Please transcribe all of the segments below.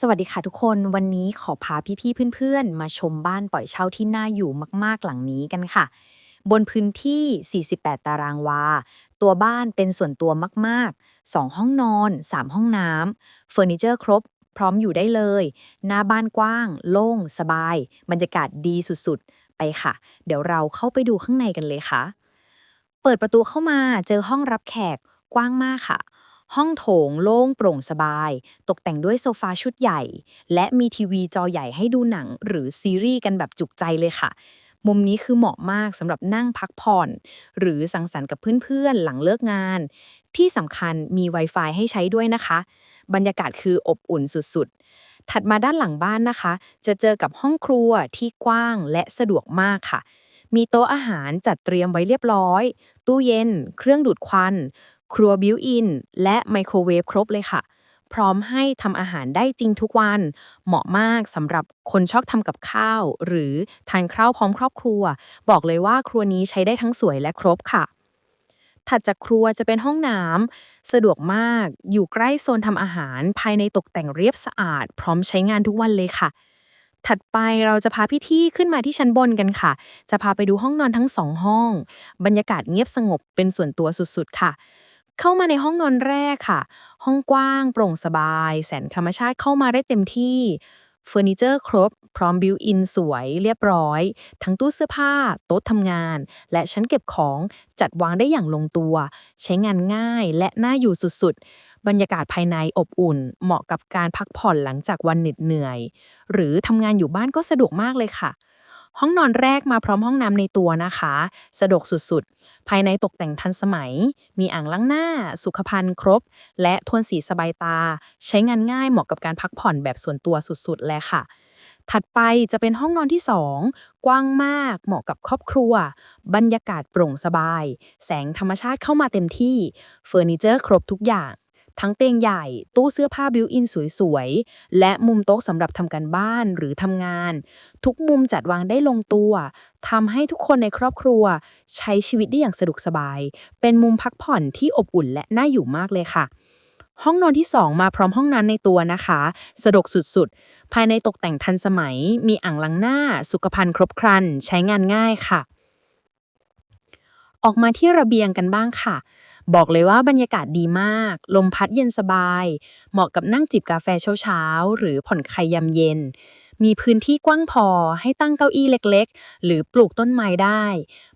สวัสดีค่ะทุกคนวันนี้ขอพาพี่ๆเพื่อนๆ มาชมบ้านปล่อยเช่าที่น่าอยู่มากๆหลังนี้กันค่ะ บนพื้นที่ 48 ตารางวา ตัวบ้านเป็นส่วนตัวมากๆ 2 ห้องนอน 3 ห้องน้ำเฟอร์นิเจอร์ครบ พร้อมอยู่ได้เลย หน้าบ้านกว้าง โล่ง สบาย บรรยากาศดีสุดๆ ไปค่ะ เดี๋ยวเราเข้าไปดูข้างในกันเลยค่ะ เปิดประตูเข้ามาเจอห้องรับแขกกว้างมากค่ะ ห้องโถงโล่งโปร่งสบาย ตกแต่งด้วยโซฟาชุดใหญ่ และมีทีวีจอใหญ่ให้ดูหนังหรือซีรีส์กันแบบจุกใจเลยค่ะ มุมนี้คือเหมาะมากสำหรับนั่งพักผ่อน หรือสังสรรค์กับเพื่อนๆหลังเลิกงาน ที่สำคัญมี Wi-Fi ให้ใช้ด้วยนะคะ บรรยากาศคืออบอุ่นสุดๆ ถัดมาด้านหลังบ้านนะคะ จะเจอกับห้องครัวที่กว้างและสะดวกมากค่ะมีโต๊ะอาหารจัดเตรียมไว้เรียบร้อย ตู้เย็น เครื่องดูดควัน ครัวบิวอิน และไมโครเวฟครบเลยค่ะ พร้อมให้ทำอาหารได้จริงทุกวัน เหมาะมากสำหรับคนชอบทำกับข้าว หรือทานข้าวพร้อมครอบครัว บอกเลยว่าครัวนี้ใช้ได้ทั้งสวยและครบค่ะถัดจากครัวจะเป็นห้องน้ำสะดวกมาก อยู่ใกล้โซนทำอาหาร ภายในตกแต่งเรียบสะอาด พร้อมใช้งานทุกวันเลยค่ะ ถัดไปเราจะพาพี่ที่ขึ้นมาที่ชั้นบนกันค่ะ จะพาไปดูห้องนอนทั้งสองห้อง บรรยากาศเงียบสงบเป็นส่วนตัวสุดๆค่ะ เข้ามาในห้องนอนแรกค่ะ ห้องกว้างโปร่งสบาย แสนธรรมชาติเข้ามาได้เต็มที่เฟอร์นิเจอร์ครบ พร้อมบิวอินสวยเรียบร้อย ทั้งตู้เสื้อผ้า โต๊ะทำงาน และชั้นเก็บของจัดวางได้อย่างลงตัว ใช้งานง่ายและน่าอยู่สุดๆ บรรยากาศภายในอบอุ่น เหมาะกับการพักผ่อนหลังจากวันเหน็ดเหนื่อย หรือทำงานอยู่บ้านก็สะดวกมากเลยค่ะ ห้องนอนแรกมาพร้อมห้องน้ำในตัวนะคะ สะดวกสุดๆ ภายในตกแต่งทันสมัย มีอ่างล้างหน้า สุขภัณฑ์ครบ และโทนสีสบายตา ใช้งานง่ายเหมาะกับการพักผ่อนแบบส่วนตัวสุดๆ เลยค่ะ ถัดไปจะเป็นห้องนอนที่ 2 กว้างมาก เหมาะกับครอบครัว บรรยากาศโปร่งสบาย แสงธรรมชาติเข้ามาเต็มที่ เฟอร์นิเจอร์ครบทุกอย่าง ทั้งเตียงใหญ่ ตู้เสื้อผ้าบิวอินสวยๆ และมุมโต๊ะสำหรับทำการบ้านหรือทำงาน ทุกมุมจัดวางได้ลงตัวทำให้ทุกคนในครอบครัว ใช้ชีวิตได้อย่างสะดวกสบาย เป็นมุมพักผ่อนที่อบอุ่นและน่าอยู่มากเลยค่ะ ห้องนอนที่ 2 มาพร้อมห้องน้ำในตัวนะคะ สะดวกสุดๆ ภายในตกแต่งทันสมัย มีอ่างล้างหน้า สุขภัณฑ์ครบครัน ใช้งานง่ายค่ะ ออกมาที่ระเบียงกันบ้างค่ะ บอกเลยว่าบรรยากาศดีมาก ลมพัดเย็นสบาย เหมาะกับนั่งจิบกาแฟเช้าๆ หรือผ่อนคลายยามเย็น มีพื้นที่กว้างพอให้ตั้งเก้าอี้เล็กๆ หรือปลูกต้นไม้ได้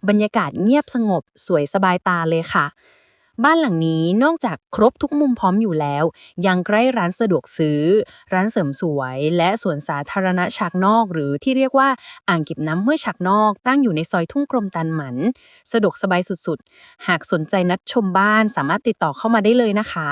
บรรยากาศเงียบสงบสวยสบายตาเลยค่ะ บ้านหลังนี้นอกจากครบทุกมุมพร้อมอยู่แล้ว ยังใกล้ร้านสะดวกซื้อ ร้านเสริมสวย และสวนสาธารณะฉากนอก หรือที่เรียกว่าอ่างเก็บน้ำห้วยฉากนอก ตั้งอยู่ในซอยทุ่งกรมตันหมัน สะดวกสบายสุดๆ หากสนใจนัดชมบ้านสามารถติดต่อเข้ามาได้เลยนะคะ